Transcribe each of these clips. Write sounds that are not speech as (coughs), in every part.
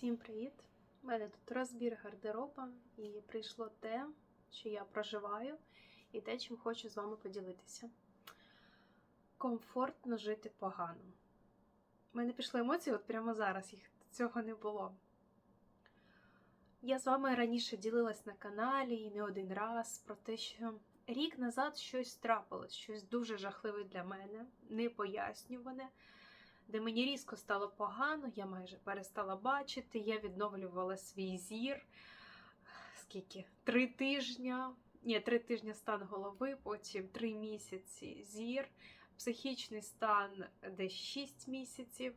Всім привіт! У мене тут розбір гардероба, і прийшло те, що я проживаю, і те, чим хочу з вами поділитися. Комфортно жити погано. У мене пішли емоції, от прямо зараз їх цього не було. Я з вами раніше ділилась на каналі і не один раз про те, що рік назад щось трапилось, щось дуже жахливе для мене, непояснюване де мені різко стало погано, я майже перестала бачити, я відновлювала свій зір. Скільки? Три тижні. Ні, три тижні стан голови, потім три місяці зір, психічний стан десь 6 місяців.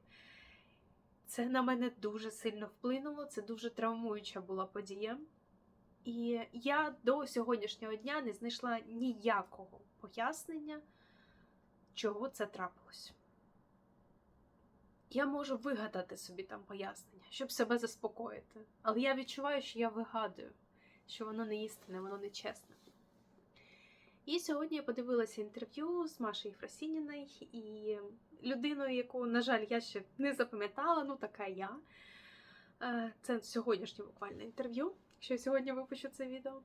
Це на мене дуже сильно вплинуло, це дуже травмуюча була подія. І я до сьогоднішнього дня не знайшла ніякого пояснення, чого це трапилось. Я можу вигадати собі там пояснення, щоб себе заспокоїти. Але я відчуваю, що я вигадую, що воно не істинне, воно не чесне. І сьогодні я подивилася інтерв'ю з Машею Фросініною і людиною, яку, на жаль, я ще не запам'ятала, ну така я. Е, Це сьогоднішнє буквально інтерв'ю, що я сьогодні випущу це відео,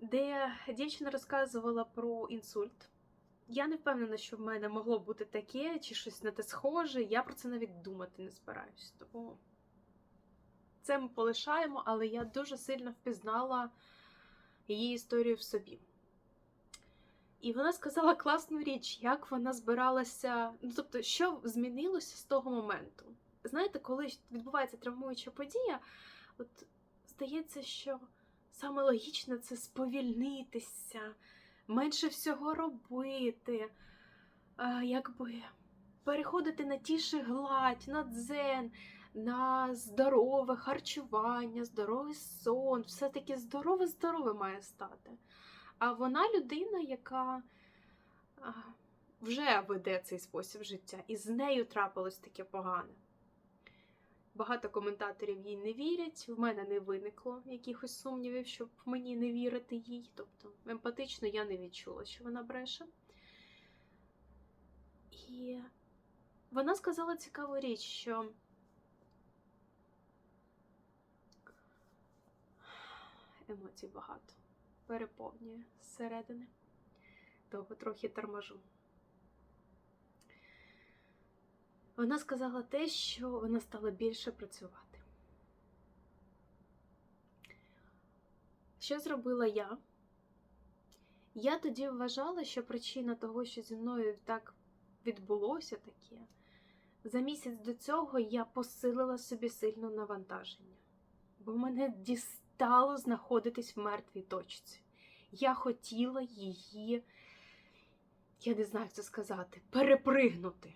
де дівчина розказувала про інсульт. Я не впевнена, що в мене могло бути таке чи щось на те схоже. Я про це навіть думати не збираюсь. Тому це ми полишаємо, але я дуже сильно впізнала її історію в собі. І вона сказала класну річ, як вона збиралася. Ну, тобто, що змінилося з того моменту. Знаєте, коли відбувається травмуюча подія, от здається, що саме логічно це сповільнитися менше всього робити, якби переходити на тіші гладь, на дзен, на здорове харчування, здоровий сон, все таки здорове-здорове має стати. А вона людина, яка вже веде цей спосіб життя, і з нею трапилось таке погане. Багато коментаторів їй не вірять. В мене не виникло якихось сумнівів, щоб мені не вірити їй. Тобто емпатично я не відчула, що вона бреше. І вона сказала цікаву річ, що емоцій багато переповнює зсередини, того трохи торможу. Вона сказала те, що вона стала більше працювати. Що зробила я? Я тоді вважала, що причина того, що зі мною так відбулося таке, за місяць до цього я посилила собі сильне навантаження, бо мене дістало знаходитись в мертвій точці. Я хотіла її, я не знаю, як це сказати, перепригнути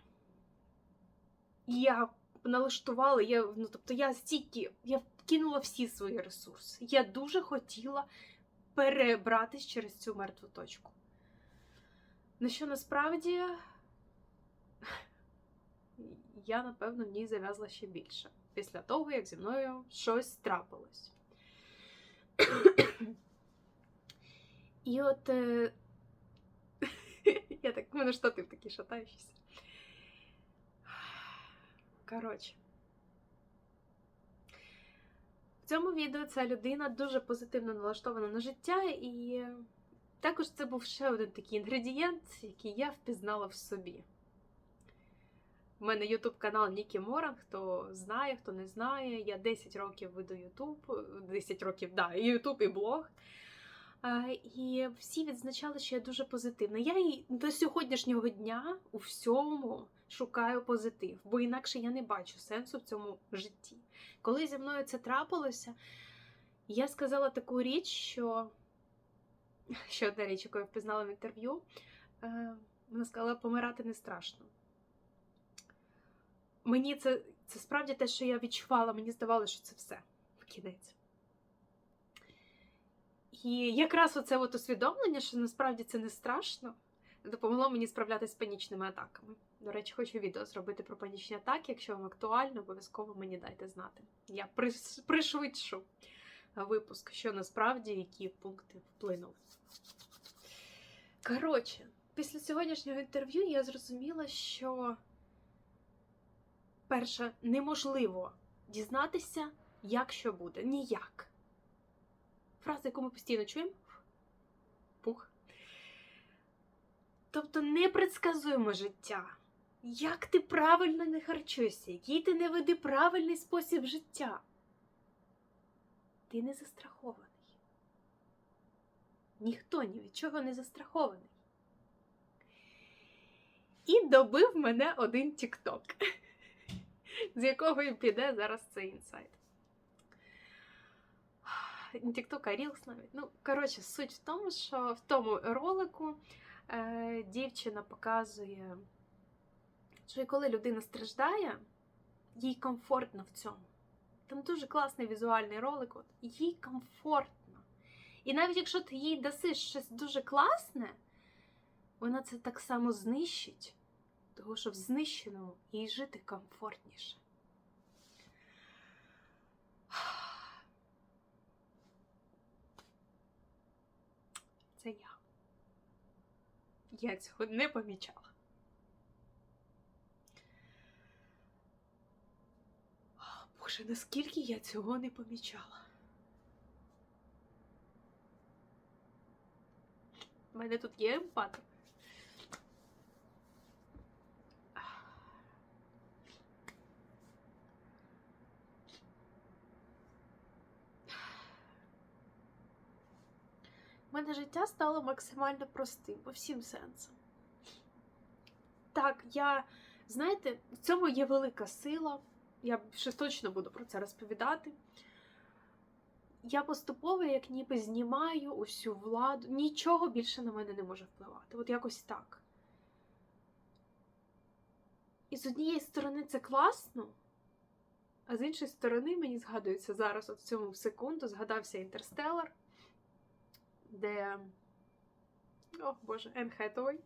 я налаштувала, я, ну, тобто я стільки, я вкинула всі свої ресурси. Я дуже хотіла перебратись через цю мертву точку. На що насправді я, напевно, в ній зав'язла ще більше. Після того, як зі мною щось трапилось. І от е... (laughs) я так, в мене штатив такий шатаючийся. Коротше. В цьому відео ця людина дуже позитивно налаштована на життя, і також це був ще один такий інгредієнт, який я впізнала в собі. У мене ютуб канал Нікі Моран, хто знає, хто не знає. Я 10 років веду Ютуб, 10 років, да, і Ютуб, і блог. І всі відзначали, що я дуже позитивна. Я і до сьогоднішнього дня у всьому шукаю позитив, бо інакше я не бачу сенсу в цьому житті. Коли зі мною це трапилося, я сказала таку річ, що ще одна річ, яку я впізнала в інтерв'ю, е, вона сказала, помирати не страшно. Мені це, це справді те, що я відчувала, мені здавалося, що це все в кінець. І якраз оце от усвідомлення, що насправді це не страшно, допомогло мені справлятися з панічними атаками. До речі, хочу відео зробити про панічні атаки. Якщо вам актуально, обов'язково мені дайте знати. Я пришвидшу випуск, що насправді які пункти вплинули. Коротше, після сьогоднішнього інтерв'ю я зрозуміла, що перше, неможливо дізнатися, як що буде. Ніяк. Фраза, яку ми постійно чуємо. Пух. Тобто непредсказуємо життя. Як ти правильно не харчуєшся, який ти не веди правильний спосіб життя. Ти не застрахований. Ніхто ні від чого не застрахований. І добив мене один тікток, (laughs) з якого і піде зараз цей інсайт. (laughs) TikTok, а Reels навіть. Ну, коротше, суть в тому, що в тому ролику е, дівчина показує, що коли людина страждає, їй комфортно в цьому. Там дуже класний візуальний ролик, от, їй комфортно. І навіть якщо ти їй даси щось дуже класне, вона це так само знищить, тому що в знищеному їй жити комфортніше. Це я. Я цього не помічала. Боже, наскільки я цього не помічала. У мене тут є емпат. Мене життя стало максимально простим по всім сенсам. Так, я, знаєте, в цьому є велика сила. Я ще точно буду про це розповідати. Я поступово, як ніби знімаю усю владу, нічого більше на мене не може впливати. От якось так. І з однієї сторони це класно, а з іншої сторони, мені згадується зараз, от в цьому секунду, згадався Інтерстеллар де, о Боже, Енн Хетовой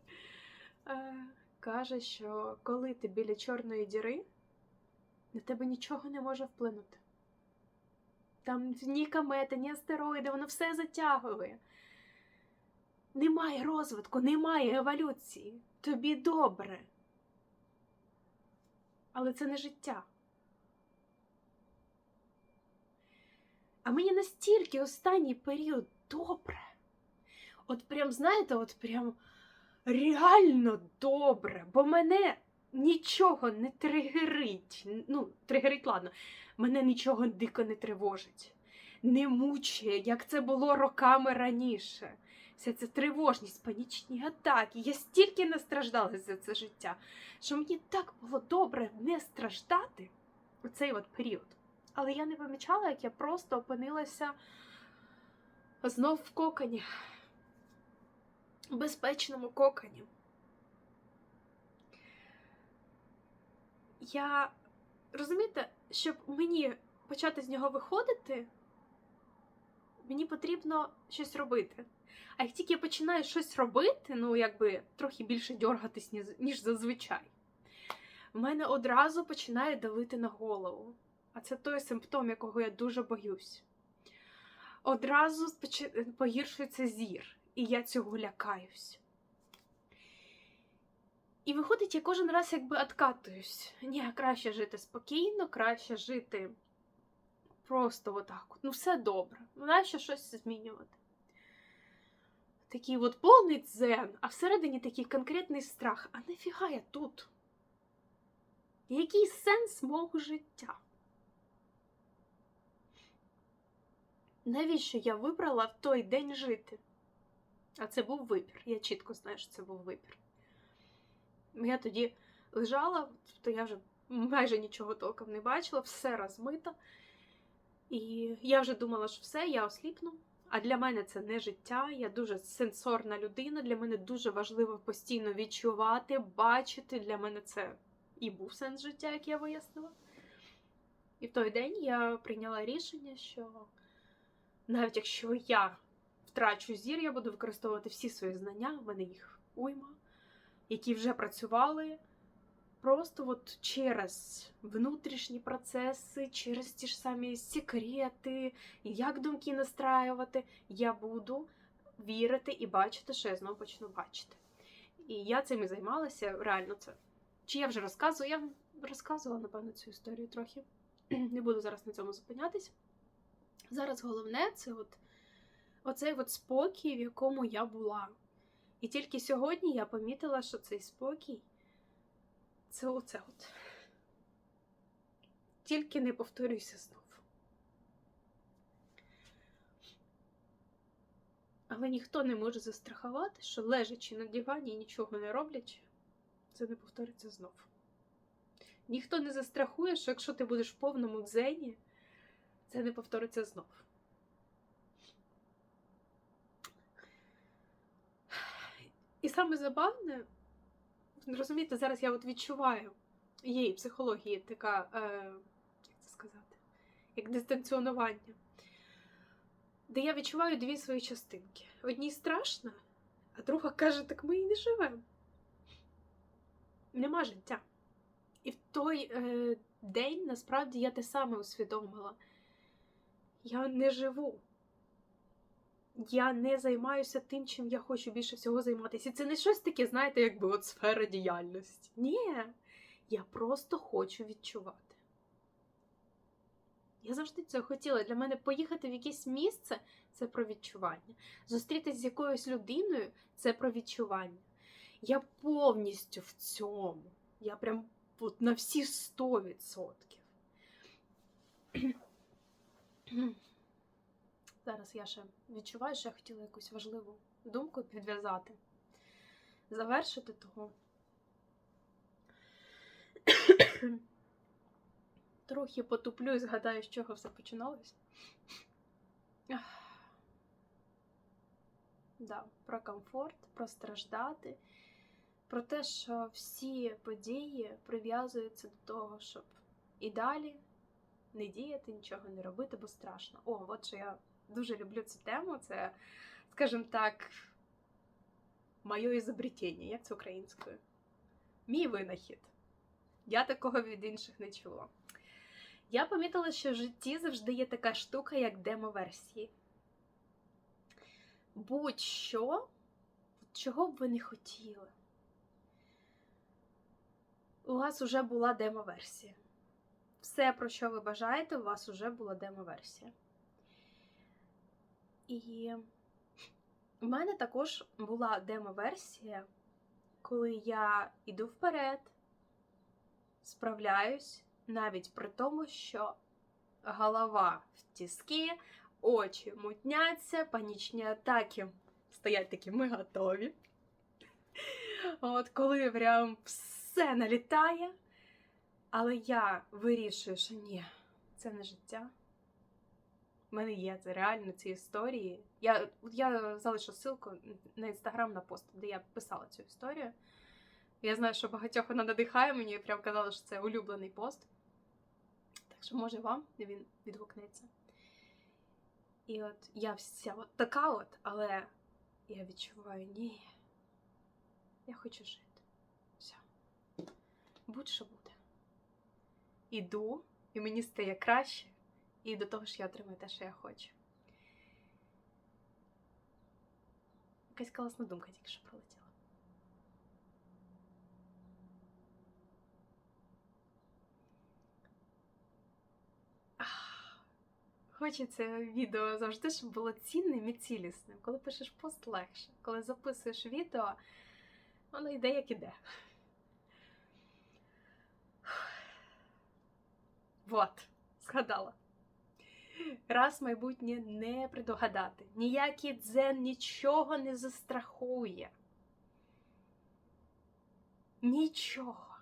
е, каже, що коли ти біля чорної діри, на тебе нічого не може вплинути. Там ні комети, ні астероїди, воно все затягує. Немає розвитку, немає еволюції. Тобі добре. Але це не життя. А мені настільки останній період добре. От прям, знаєте, от прям реально добре, бо мене нічого не тригерить. Ну, тригерить, ладно, мене нічого дико не тривожить, не мучає, як це було роками раніше. Вся ця тривожність, панічні атаки. Я стільки не страждала за це життя, що мені так було добре не страждати у цей от період. Але я не помічала, як я просто опинилася знов в коконі безпечному коконі. Я розумієте, щоб мені почати з нього виходити, мені потрібно щось робити. А як тільки я починаю щось робити, ну якби трохи більше дьоргатись, ніж зазвичай, в мене одразу починає давити на голову. А це той симптом, якого я дуже боюсь. Одразу погіршується зір і я цього лякаюсь. І виходить, я кожен раз якби откатуюсь. Ні, краще жити спокійно, краще жити просто отак. от. Ну, все добре. Нащо щось змінювати? Такий от повний дзен, а всередині такий конкретний страх. А нафіга я тут? Який сенс мого життя? Навіщо я вибрала в той день жити? А це був вибір. Я чітко знаю, що це був вибір. Я тоді лежала, то я вже майже нічого толком не бачила, все розмито. І я вже думала, що все, я осліпну. А для мене це не життя. Я дуже сенсорна людина. Для мене дуже важливо постійно відчувати, бачити. Для мене це і був сенс життя, як я вияснила. І в той день я прийняла рішення, що навіть якщо я втрачу зір, я буду використовувати всі свої знання, в мене їх уйма, які вже працювали. Просто от через внутрішні процеси, через ті ж самі секрети, як думки настраювати, я буду вірити і бачити, що я знову почну бачити. І я цим і займалася, реально це. Чи я вже розказую? Я розказувала, напевно, цю історію трохи. (clears throat) Не буду зараз на цьому зупинятись. Зараз головне це от оцей от спокій, в якому я була. І тільки сьогодні я помітила, що цей спокій це оце от. Тільки не повторюйся знову. Але ніхто не може застрахувати, що лежачи на дивані і нічого не роблячи, це не повториться знов. Ніхто не застрахує, що якщо ти будеш в повному дзені, це не повториться знов. Саме забавне, розумієте, зараз я от відчуваю її психології така, е, як це сказати, як дистанціонування, де я відчуваю дві свої частинки. Одній страшно, а друга каже, так ми і не живемо. Нема життя. І в той е, день насправді я те саме усвідомила. Я не живу. Я не займаюся тим, чим я хочу більше всього займатися. І це не щось таке, знаєте, якби от сфера діяльності. Ні, я просто хочу відчувати. Я завжди цього хотіла. Для мене поїхати в якесь місце це про відчування. Зустрітися з якоюсь людиною це про відчування. Я повністю в цьому. Я прям от на всі 100%. Зараз я ще відчуваю, що я хотіла якусь важливу думку підв'язати, завершити того. (coughs) Трохи потуплю і згадаю, з чого все починалось. Да, про комфорт, про страждати, про те, що всі події прив'язуються до того, щоб і далі не діяти, нічого не робити, бо страшно. О, от що я дуже люблю цю тему. Це, скажімо так, моє ізобретіння, як це українською. Мій винахід. Я такого від інших не чула. Я помітила, що в житті завжди є така штука, як демо-версії. Будь-що, чого б ви не хотіли. У вас вже була демо-версія. Все, про що ви бажаєте, у вас вже була демо-версія. І в мене також була демо-версія, коли я йду вперед, справляюсь, навіть при тому, що голова в тіски, очі мутняться, панічні атаки стоять такі, ми готові. От коли прям все налітає, але я вирішую, що ні, це не життя. У мене є це реально ці історії. Я я залишу ссылку на інстаграм на пост, де я писала цю історію. Я знаю, що багатьох вона надихає мені, прям казала, що це улюблений пост. Так що, може, вам він відгукнеться. І от я вся от така от, але я відчуваю, ні. Я хочу жити. Все. Будь-що буде. Іду, і мені стає краще. І до того ж я отримую те, що я хочу. Якась класна думка тільки що пролетіла. Хочеться відео завжди, щоб було цінним і цілісним. Коли пишеш пост легше, коли записуєш відео, воно йде як іде. Вот, згадала. Раз майбутнє не предугадати. Ніякий дзен нічого не застрахує. Нічого.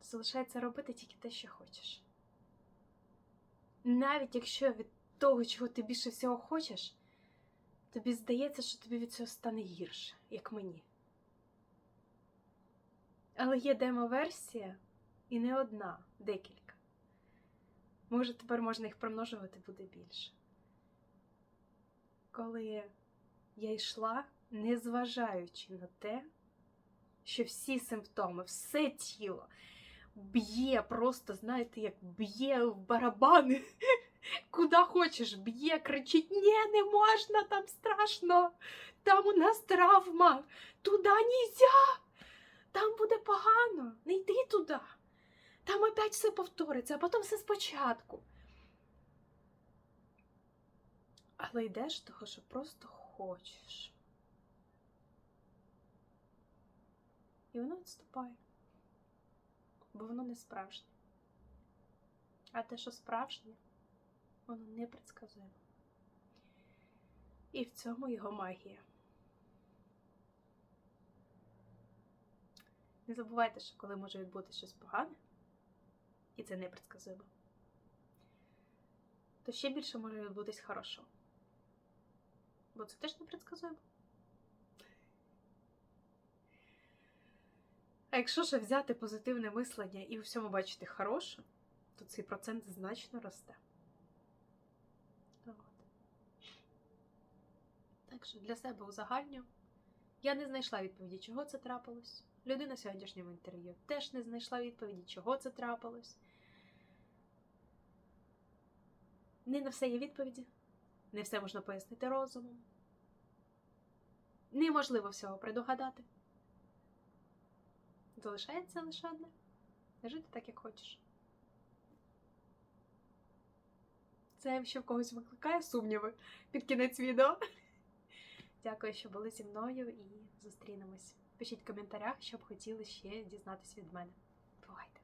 Залишається робити тільки те, що хочеш. Навіть якщо від того, чого ти більше всього хочеш, тобі здається, що тобі від цього стане гірше, як мені. Але є демо-версія і не одна, декілька. Може, тепер можна їх примножувати буде більше. Коли я йшла, незважаючи на те, що всі симптоми, все тіло б'є, просто, знаєте, як б'є в барабани, (laughs) куди хочеш, б'є, кричить: Ні, не можна, там страшно, там у нас травма, туди нельзя, там буде погано, не йди туди. Там опять все повториться, а потім все спочатку. Але йдеш того, що просто хочеш. І воно відступає. Бо воно не справжнє. А те, що справжнє, воно непредсказуємо. І в цьому його магія. Не забувайте, що коли може відбутися щось погане, і це непредсказуємо, то ще більше може відбутись хорошого. Бо це теж непредсказуємо. А якщо ж взяти позитивне мислення і у всьому бачити хороше, то цей процент значно росте. Так що для себе узагальню. Я не знайшла відповіді, чого це трапилось. Людина в сьогоднішньому інтерв'ю теж не знайшла відповіді, чого це трапилось. Не на все є відповіді, не все можна пояснити розумом. Неможливо всього предугадати. Залишається лише одне. Жити так, як хочеш. Це ще в когось викликає сумніви під кінець відео. (laughs) Дякую, що були зі мною і зустрінемось. Пишіть в коментарях, що б хотіли ще дізнатися від мене. Бувайте!